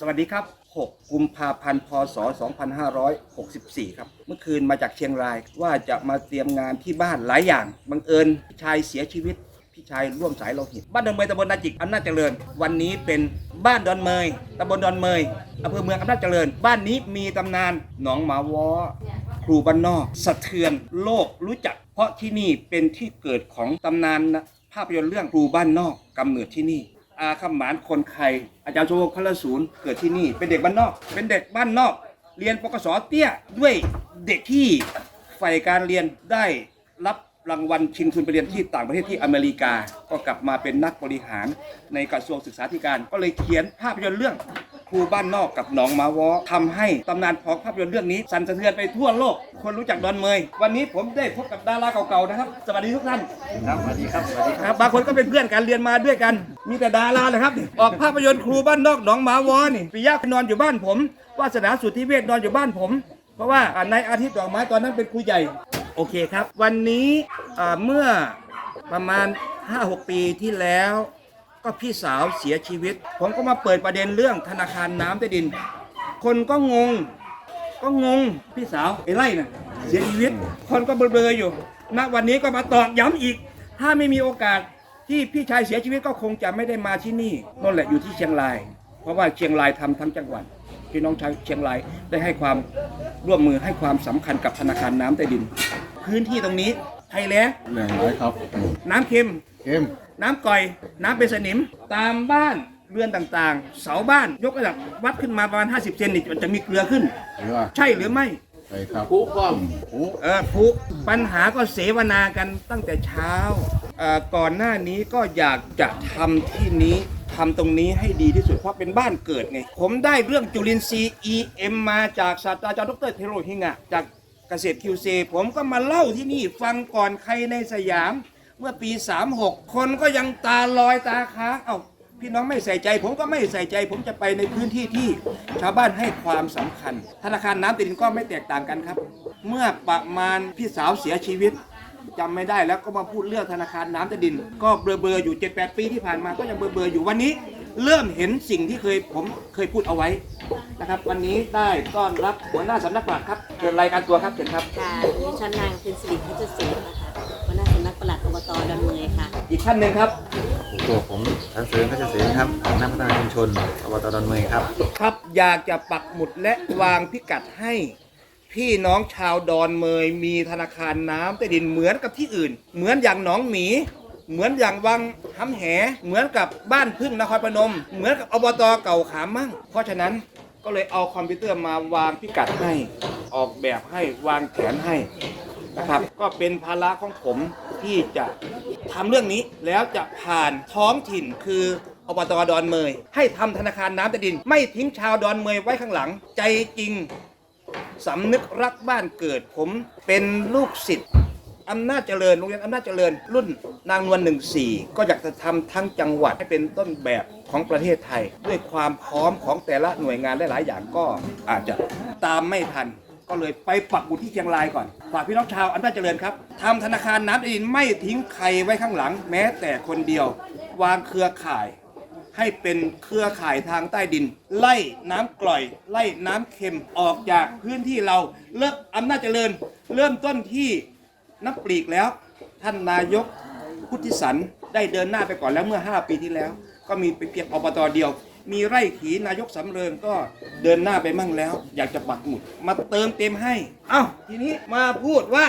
สวัสดีครับ 6 กุมภาพันธ์ พศ 2564 ครับ เมื่อคืนมาจากเชียงรายว่าจะมาเตรียมงานที่บ้านหลายอย่าง บังเอิญพี่ชายเสียชีวิต พี่ชายร่วมสายโลหิต บ้านดอนเมยตำบลนาจิกอำนาจเจริญ วันนี้เป็นบ้านดอนเมยตำบลดอนเมยอำเภอเมืองอำนาจเจริญ บ้านนี้มีตำนานหนองหมาวอครูบ้านนอก สะเทือนโลกรู้จัก เพราะที่นี่เป็นที่เกิดของตำนานภาพยนตร์เรื่องครูบ้านนอกกำเนิดที่นี่ อาคำหมานคนไทยอาจารย์โชวพลศูนย์เกิดที่นี่ เป็นเด็กบ้านนอก เป็นเด็กบ้านนอก เรียนปกสเตี้ยด้วยเด็กที่ใฝ่การเรียนได้รับรางวัลชิงทุนไปเรียนที่ต่างประเทศที่อเมริกา ก็กลับมาเป็นนักบริหารในกระทรวงศึกษาธิการ ก็เลยเขียนภาพยนตร์เรื่อง ครูบ้านนอกกับหนองมาวอทำให้ตำนานของภาพยนตร์เรื่องนี้สั่นสะเทือนไปทั่วโลก คนรู้จักดอนเมย วันนี้ผมได้พบกับดาราเก่าๆนะครับ สวัสดีทุกท่าน ครับสวัสดีครับสวัสดีครับครับบางคนก็เป็นเพื่อนกันเรียนมาด้วยกัน มีแต่ดาราเลยครับนี่ออกภาพยนตร์ครูบ้านนอกหนองหมาวอนี่ปิยะนอนอยู่บ้านผมวาสนาสุทธิเวชนอนอยู่บ้านผม เพราะว่าอ่านายอาทิตย์ดอกไม้ตอนนั้นเป็นครูใหญ่ โอเคครับ วันนี้อ่าเมื่อประมาณ 5-6 ปีที่แล้ว ก็พี่สาวเสียชีวิต ผมก็มาเปิดประเด็นเรื่องธนาคารน้ำใต้ดิน คนก็งง ก็งงพี่สาวไอ้ไล่น่ะเสียชีวิต คนก็เบลอๆอยู่ ณวันนี้ก็มาตอกย้ำอีก ถ้าไม่มีโอกาสที่พี่ชายเสียชีวิตก็คงจะไม่ได้มาที่นี่นั่นแหละอยู่ที่เชียงราย เพราะว่าเชียงรายทำทั้งจังหวัดพี่น้องชาวเชียงรายได้ให้ความร่วมมือให้ความสำคัญกับธนาคารน้ำใต้ดิน พื้นที่ตรงนี้ภัยแล้งแหล่งไรครับน้ำเค็ม เข้มน้ำก่อย น้ำเป็นสนิม ตามบ้านเรือนต่างๆ เสาบ้านยกระดับวัดขึ้นมาประมาณ 50 เซนนี่มันจะมีเกลือขึ้น หรือว่าใช่หรือไม่ ใช่ครับผู้ป้อมผู้เออผู้ปัญหาก็เสวนากันตั้งแต่เช้าเอ่อก่อนหน้านี้ก็อยากจะทำที่นี้ทำตรงนี้ให้ดีที่สุด เพราะเป็นบ้านเกิดไง ผมได้เรื่องจุลินทรีย์ EM มาจากศาสตราจารย์ดรเทโรฮิงะจาก เกษตรคิวเซผมก็มาเล่าที่นี่ฟังก่อนใครในสยาม เมื่อปี 36 คนก็ยังตาลอยตาค้างเอ้าพี่น้องไม่ใส่ใจ ผมก็ไม่ใส่ใจ ผมจะไปในพื้นที่ที่ชาวบ้านให้ความสำคัญ ธนาคารน้ำติดินก็ไม่แตกต่างกันครับ เมื่อประมาณพี่สาวเสียชีวิตจำไม่ได้แล้วก็มาพูดเรื่องธนาคารน้ำต้ดิน ก็เบลอๆอยู่7-8ปีที่ผ่านมาก็ยังเบลอๆอยู่วันนี้ เริ่มเห็นสิ่งที่เคยผมเคยพูดเอาไว้ นะครับ วันนี้ได้ต้อนรับหัวหน้าสำนักปลัดครับเชิญรายการตัวครับเชิญครับ ค่ะดิฉันนางเพ็ญสิริพัชศรีนะคะหัวหน้าสำนักปลัดอบตดอนเมยค่ะ อีกท่านหนึ่งครับ ตัวผมสันเสริญพัชเสนครับนักพัฒนาชุมชนอบตดอนเมืองครับ ครับอยากจะปักหมุดและวางพิกัดให้ พี่น้องชาวดอนเมยมีธนาคารน้ำใต้ดินเหมือนกับที่อื่น เหมือนอย่างหนองหมี เหมือนอย่างวังหำแห เหมือนกับบ้านพึ่งนครพนม เหมือนกับอบตเก่าขามมั่ง เพราะฉะนั้น ก็เลยเอาคอมพิวเตอร์มาวางพิกัดให้ ออกแบบให้วางแผนให้นะครับ ก็เป็นภาระของผมที่จะทำเรื่องนี้แล้วจะผ่านท้องถิ่นคืออบตดอนเมย ให้ทำธนาคารน้ำใต้ดิน ไม่ทิ้งชาวดอนเมยไว้ข้างหลัง ใจจริง สำนึกรักบ้านเกิดผมเป็นลูกศิษย์ อำนาจเจริญโรงเรียนอำนาจเจริญ รุ่นนางนวลหนึ่งสี่ก็อยากจะทำทั้งจังหวัดให้เป็นต้นแบบของประเทศไทย ด้วยความพร้อมของแต่ละหน่วยงานหลายๆอย่างก็อาจจะตามไม่ทัน ก็เลยไปปักหมุดที่เชียงรายก่อนฝากพี่น้องชาวอำนาจเจริญครับทำธนาคารน้ำดินไม่ทิ้งใครไว้ข้างหลัง แม้แต่คนเดียว วางเครือข่ายให้เป็นเครือข่ายทางใต้ดิน ไล่น้ำกร่อย ไล่น้ำเค็มออกจากพื้นที่เราเริ่มอำนาจเจริญ เริ่มต้นที่ น้ำปลีกแล้วท่านนายกพุทธิสันได้เดินหน้าไปก่อนแล้วเมื่อ 5 ปีที่แล้ว ก็มีเพียงอบตเดียว มีไร่ขีนายกสำเริงก็เดินหน้าไปมั่งแล้ว อยากจะปักหมุดมาเติมเต็มให้ เอ้าทีนี้มาพูดว่า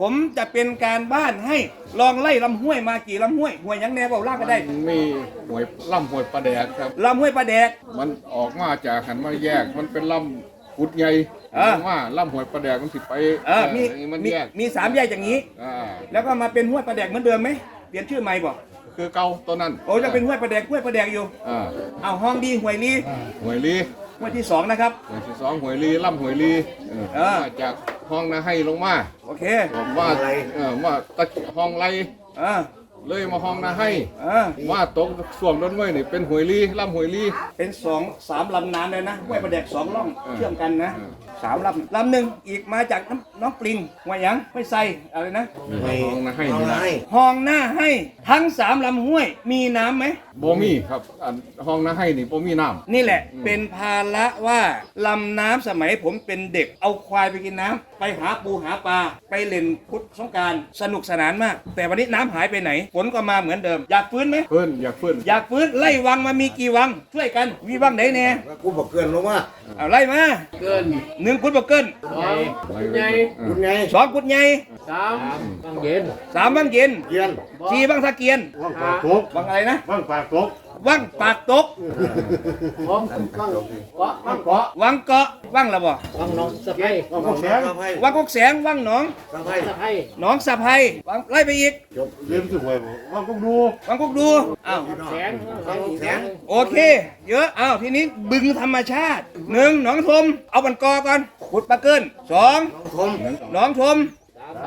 ผมจะเป็นการบ้านให้ลองไล่ลำห้วยมากี่ลำห้วยห้วยหยังแน่เบาล่างก็ได้มีหวยล่ำหวยประแดกครับลำห้วยปลาแดก มันออกมาจากหันมาแยก มันเป็นล่ำ กุดใหญ่เออ ว่าล่ำหวยประแดกมันสิไปเออมีมันมีแยกมีสามแยกอย่างนี้ อ่าแล้วก็มาเป็นห้วยปลาแดกเหมือนเดิมไหมเปลี่ยนชื่อใหม่บอกคือเก่าตัวนั้นโอ้จะเป็นห้วยปลาแดกห้วยปลาแดกอยู่อ่าเอาห้องดีห้วยลีหวยลีห้วยที่สองนะครับ หวยที่สองหวยลีล่ำหวยลีเออเออ มาจากห้องนาให้ลงมาโอเคผมว่าเออว่าตะห้องไรเออ เลยมาห้องนาให้ เออว่าตกส่วงด้นไว้นี่เป็นหวยลีลำหวยลี เป็นสองสามลำน้ำเลยนะห้วยประแดกสองล่องเออเชื่อมกันนะเออสามลำลำหนึ่งอีกมาจากน้ำน้องปลิงห้วยหยังห้วยไซอะไรนะนี่ห้องนาให้นี่นะห้องหน้าให้ทั้งสามลำห้วยมีน้ำไหมบ่มีครับอันห้องนาให้นี่บ่มีน้ำนี่แหละเป็นภาระว่าลำน้ำสมัยผมเป็นเด็กเอาควายไปกินน้ำ ไปหาปูหาปลาไปเล่นพุทธสงกรารสนุกสนานมาก แต่วันนี้น้ำหายไปไหนฝนก็มาเหมือนเดิม อยากฟื้นไหมเพิ่นอยากเพิ่นอยากฟื้นไล่วังมามีกี่วังช่วยกันมีวังไหนแน่กูบอกเกินลงว่าเอาไล่มาเกินหนึ่งกุดบกเกินสองใหญ่คุณไงสองกุดใหญ่สามบางเย็นสามวังเย็นเกียนสี่วังตะเกียนว่างปากตกวังอะไรนะว่างปากตก วังปากตกหกบางเกาะบางเกาะวังเกาะวังละบ่บางหนองสะไพว่างพวกแสงวังกกแสงวังหนองสะไพสะไพหนองสะไพวังไล่ไปอีก จบเรียนสุดหวยบ่ว่างพวกดูวังกุกดูอ้าวแสงว่างพวกแสงโอเค เยอะอ้าวทีนี้บึงธรรมชาติหนึ่งหนองทมเอาบันกอก่อนขุดปลาเกินสองทมหนองทม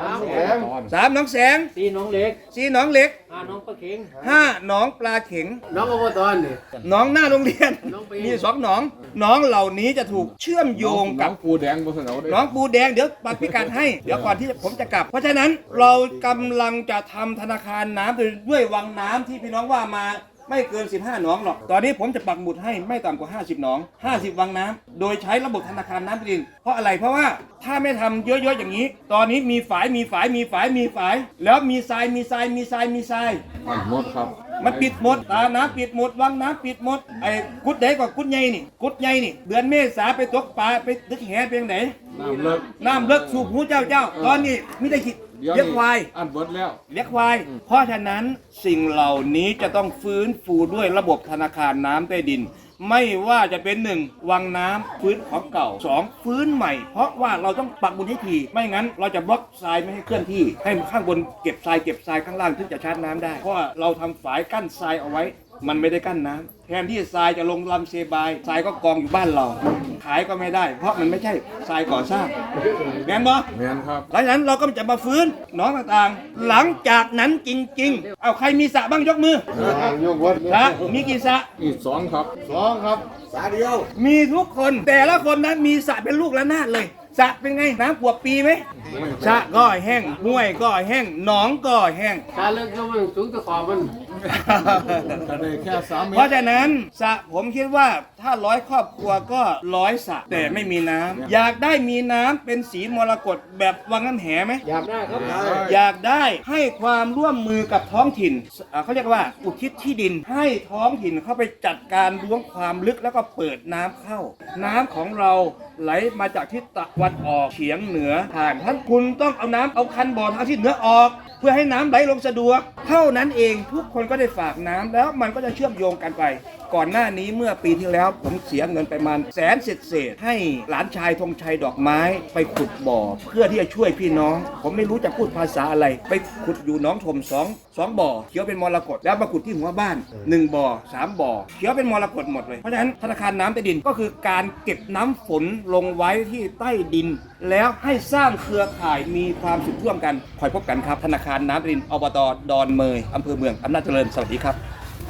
สามแสงสามหนองแสงสี่หน้องเล็กสี่หนองเหล็กห้าห น้องปลาเข็งห้าหนองปลาเข็ง น้องอบตนี่ หนองหน้าโรงเรียน หนองปี มีสองหนองหนองเหล่านี้จะถูกเชื่อมโยงกักับบปูแดงบ่สนเอาได้หนองปูแดงเดี๋ยวปักพิกัดให้ เดี๋ยวก่อนที่ผมจะกลับ เพราะฉะนั้นเรากำลังจะทำธนาคารน้ำด้วยวังน้ำที่พี่น้องว่ามา ไม่เกิน 15 หนองหรอก ตอนนี้ผมจะปักหมุดให้ไม่ต่ำกว่า 50 หนอง 50 วังน้ำ โดยใช้ระบบธนาคารน้ำดิน เพราะอะไร เพราะว่าถ้าไม่ทำเยอะๆอย่างนี้ ตอนนี้มีฝาย มีฝาย มีฝาย มีฝาย แล้วมีทราย มีทราย มีทราย มีทราย มันหมดครับ มันปิดหมดตาน้ำปิดหมด วังน้ำปิดหมด ไอ้กุดใหญ่กว่ากุดใหญ่นี่ กุดใหญ่นี่ เดือนเมษาไปตกปลาไปตึกแหเพียงไหน น้ำเลิก น้ำเลิกสูบหูเจ้าเจ้า ตอนนี้ไมแต่ได้คิดเดี๋ยวเลี้ยงนี้ควาย อันเบิดแล้วเลี้ยงควาย เพราะฉะนั้นสิ่งเหล่านี้จะต้องฟื้นฟูด้วยระบบธนาคารน้ำใต้ดิน ไม่ว่าจะเป็นหนึ่งวังน้ำฟื้นของเก่าสองฟื้นใหม่ เพราะว่าเราต้องปักบุญให้ที ไม่งั้นเราจะบล็อกทรายไม่ให้เคลื่อนที่ ให้ข้างบนเก็บทรายเก็บทรายข้างล่างถึงจะชาร์จน้ำได้ เพราะว่าเราทำฝายกั้นทรายเอาไว้มันไม่ได้กั้นน้ำแทนที่ทรายจะลงลำเซบายทรายก็กองอยู่บ้านเรา ขายก็ไม่ได้ เพราะมันไม่ใช่ทรายก่อสร้างแม่นบ่แม่นครับ หลังจากนั้นเราก็จะมาฟื้นหน้องต่างๆ หลังจากนั้นจริง ๆ เอาใครมีสระบ้างยกมือโยกวัดสระมีกี่สระอีกสองครับสองครับสาเดียว มีทุกคนแต่ละคนนั้นมีสระเป็นลูกระนาดเลยสระเป็นไงน้ำขวบปีไหมสระก็แห้งห้วยก็แห้งหนองก็แห้งชาเลิกก็มันสูงตะขอมัน ก็ได้แค่สามเมเพราะตรฉะนั้นสระผมคิดว่าถ้าร้อยครอบครัวก็ร้อยสระแต่ไม่มีน้ำอยากได้มีน้ำเป็นสีมรกตแบบวังน้ำแหไหม อยากได้ครับอยากได้ให้ความร่วมมือกับท้องถิ่นอ่าเขาเรียกว่าอุทิศที่ดิน ให้ท้องถิ่นเข้าไปจัดการล้วงความลึกแล้วก็เปิดน้ำเข้า น้ำของเราไหลมาจากทิศตะวันออกเฉียงเหนือผ่านท่านคุณต้องเอาน้ำเอาคันบ่อทางทิศเหนือออก เพื่อให้น้ำไหลลงสะดวก เท่านั้นเองทุกคนก็็ได้ฝากน้ำแล้วมันก็จะเชื่อมโยงกันไป ก่อนหน้านี้เมื่อปีที่แล้วผมเสียเงินไปประมาณแสนเศษเศษให้หลานชายธงชัยดอกไม้ไปขุดบ่อ เพื่อที่จะช่วยพี่น้อง ผมไม่รู้จะพูดภาษาอะไร ไปขุดอยู่น้องถมสอง สองบ่อเขียวเป็นมรกตแล้วมาขุดที่หัวบ้านหนึ่งบ่อสามบ่อเขียวเป็นมรกตหมดเลยเพราะฉะนั้นธนาคารน้ำใต้ดินก็คือการเก็บน้ำฝนลงไว้ที่ใต้ดิน แล้วให้สร้างเครือข่ายมีความสุขร่วมกันคอยพบกันครับ ธนาคารน้ำใต้ดินอบตดอนเมยอำเภอเมืองอำนาจเจริญสวัสดีครับ